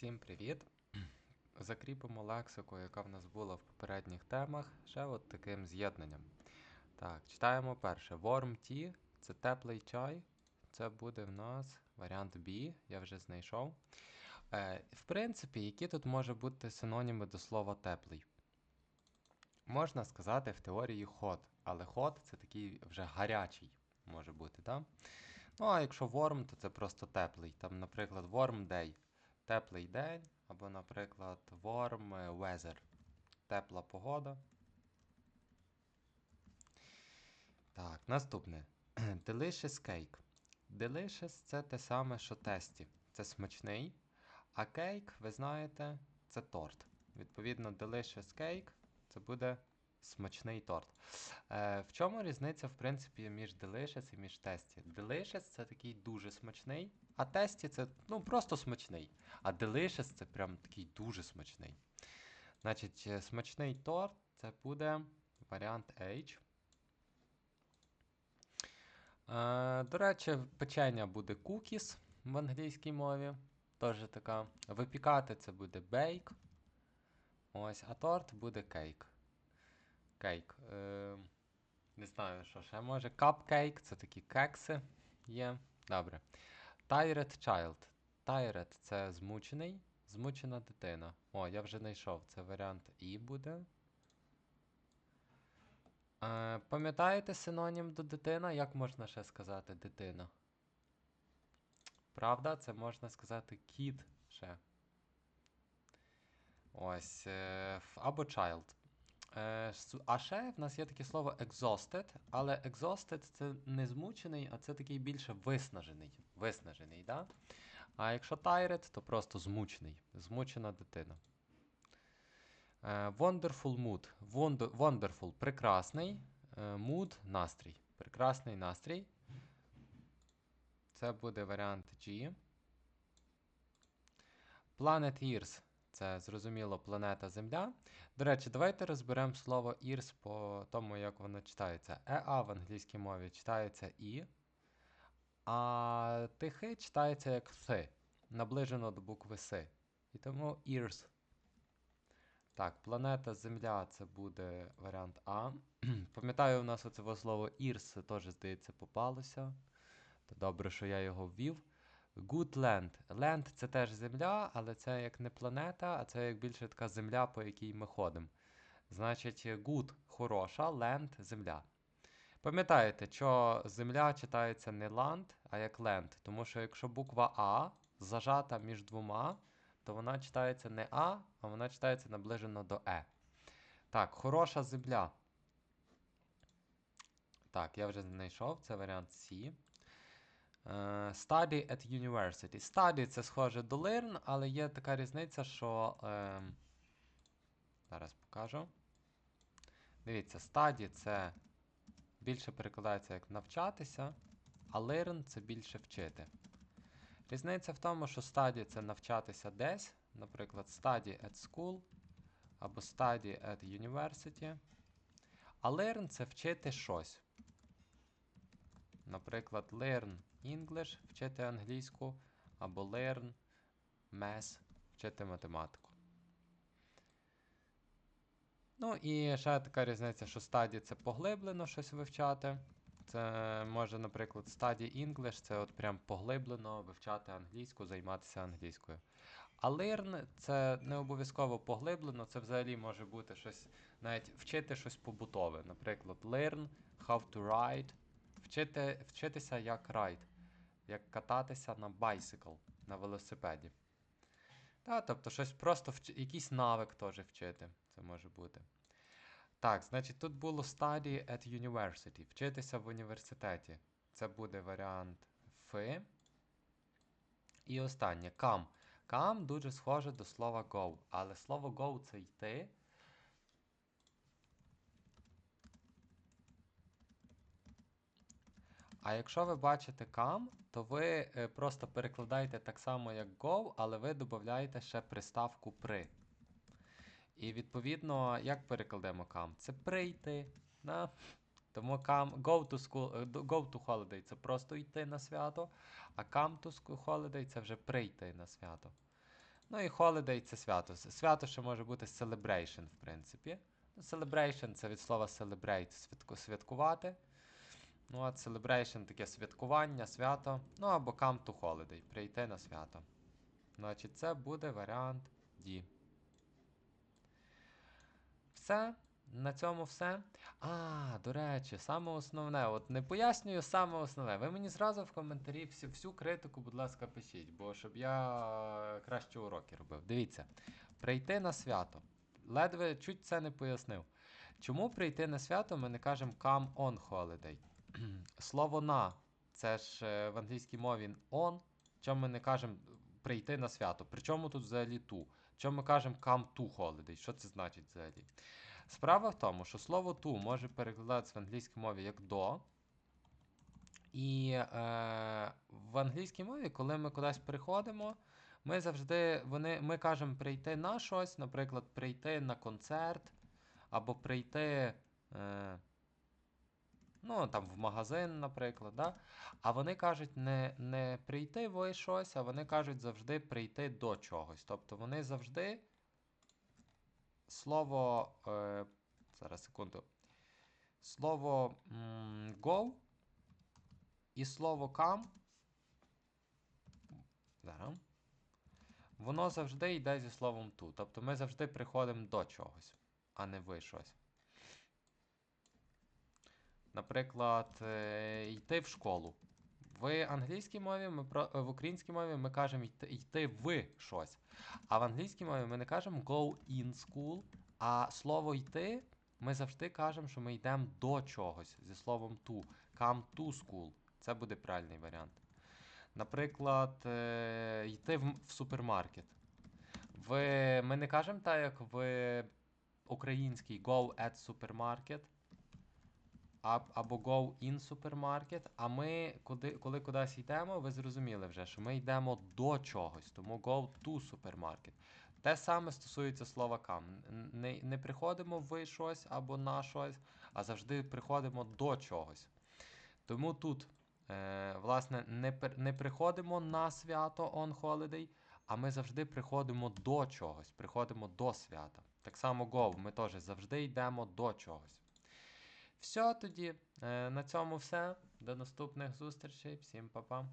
Всім привіт! Закріпимо лексику, яка в нас була в попередніх темах, ще от таким з'єднанням. Так, читаємо перше. Warm tea це теплий чай. Це буде в нас варіант B, я вже знайшов. Е, В принципі, які тут може бути синоніми до слова теплий? Можна сказати в теорії hot, але hot це такий вже гарячий може бути, так? Ну, а якщо warm, то це просто теплий. Там, наприклад, warm day теплий день, або, наприклад, warm weather тепла погода. Так, наступне. Delicious cake. Delicious це те саме, що тесті. Це смачний. А кейк, ви знаєте, це торт. Відповідно, delicious cake це буде смачний торт. Е, В чому різниця, в принципі, між delicious і між тесті? Delicious це такий дуже смачний, а тесті це ну, просто смачний. А delicious це прям такий дуже смачний. Значить, е, смачний торт це буде варіант H. Е, До речі, печення буде cookies в англійській мові. Теж така. Випікати це буде bake. Ось, а торт буде кейк. Кейк. Е, не знаю, що ще може. Cupcake це такі кекси є. Добре. Tired child. Tired це змучений. Змучена дитина. О, я вже знайшов. Це варіант І буде. Е, пам'ятаєте синонім до дитина? Як можна ще сказати дитина? Правда, це можна сказати кіт ще. Ось. Е, або child. Е, а ще в нас є таке слово exhausted, але exhausted це не змучений, а це такий більше виснажений. Виснажений, да? А якщо tired, то просто змучений. Змучена дитина. Е, wonderful mood. Wonderful прекрасний. Е, mood настрій. Прекрасний настрій. Це буде варіант G. Planet Ears. Це зрозуміло планета Земля. До речі, давайте розберемо слово ears по тому, як воно читається. EA в англійській мові читається І, а тихий читається як С, наближено до букви С. І тому ears. Так, планета Земля це буде варіант А. Пам'ятаю, у нас оце слово ears теж, здається, попалося. То добре, що я його ввів. Good land. Land це теж земля, але це як не планета, а це як більше така земля, по якій ми ходимо. Значить, good хороша, land земля. Пам'ятаєте, що земля читається не land, а як land. Тому що якщо буква А зажата між двома, то вона читається не А, а вона читається наближено до Е. Так, хороша земля. Так, я вже знайшов, це варіант C. Е, Study at university. Study це схоже до learn, але є така різниця, що. Е, зараз покажу. Дивіться, study це більше перекладається як навчатися, а learn це більше вчити. Різниця в тому, що study це навчатися десь, наприклад, study at school або study at university. А learn це вчити щось. Наприклад, learn English вчити англійську, або learn math вчити математику. Ну і ще така різниця, що study це поглиблено щось вивчати. Це може, наприклад, study English це от прям поглиблено вивчати англійську, займатися англійською. А learn це не обов'язково поглиблено, це взагалі може бути щось, навіть вчити щось побутове. Наприклад, learn how to ride, вчити, вчитися як ride як кататися на bicycle, на велосипеді. Та, тобто щось просто вч... якийсь навик теж вчити. Це може бути. Так, значить, тут було study at university. Вчитися в університеті. Це буде варіант Ф. І останнє come. Come дуже схоже до слова go. Але слово go це йти. А якщо ви бачите come, то ви е, просто перекладаєте так само, як go, але ви додаєте ще приставку при. І відповідно, як перекладемо come? Це прийти. Да? Тому come, go to school, е, go to holiday це просто йти на свято, а come to school holiday це вже прийти на свято. Ну і holiday це свято. Свято ще може бути celebration, в принципі. Celebration це від слова celebrate, святку, святкувати. Ну, а celebration таке святкування, свято. Ну або come to holiday, прийти на свято. Значить, це буде варіант D. Все. На цьому все. А, до речі, саме основне. От не пояснюю саме основне. Ви мені зразу в коментарі всю, всю критику, будь ласка, пишіть, бо щоб я краще уроки робив. Дивіться, прийти на свято. Ледве чуть це не пояснив. Чому прийти на свято ми не кажемо come on holiday? Слово на це ж е, в англійській мові on. Чому ми не кажемо прийти на свято? Причому тут взагалі ту? Чому ми кажемо come to holiday? Що це значить взагалі? Справа в тому, що слово to може перекладатися в англійській мові як до. І е, в англійській мові, коли ми кудись приходимо, ми завжди вони, ми кажемо прийти на щось, наприклад, прийти на концерт, або прийти е, ну, там, в магазин, наприклад. Да? А вони кажуть не, не прийти в щось, а вони кажуть завжди прийти до чогось. Тобто вони завжди слово. Е, зараз секунду. Слово go і слово come. Зараз. Воно завжди йде зі словом to. Тобто ми завжди приходимо до чогось, а не ви щось. Наприклад, е, йти в школу. В англійській мові ми е, в українській мові ми кажемо йти, в щось. А в англійській мові ми не кажемо go in school, а слово йти ми завжди кажемо, що ми йдемо до чогось зі словом to. Come to school. Це буде правильний варіант. Наприклад, е, йти в, супермаркет. В, ми не кажемо так, як в українській go at supermarket, або go in supermarket, а ми, куди, коли кудись йдемо, ви зрозуміли вже, що ми йдемо до чогось, тому go to supermarket. Те саме стосується слова come. Не, не приходимо в щось або на щось, а завжди приходимо до чогось. Тому тут, е, власне, не, не приходимо на свято on holiday, а ми завжди приходимо до чогось, приходимо до свята. Так само go, ми теж завжди йдемо до чогось. Все тоді, е, на цьому все. До наступних зустрічей. Всім па-па.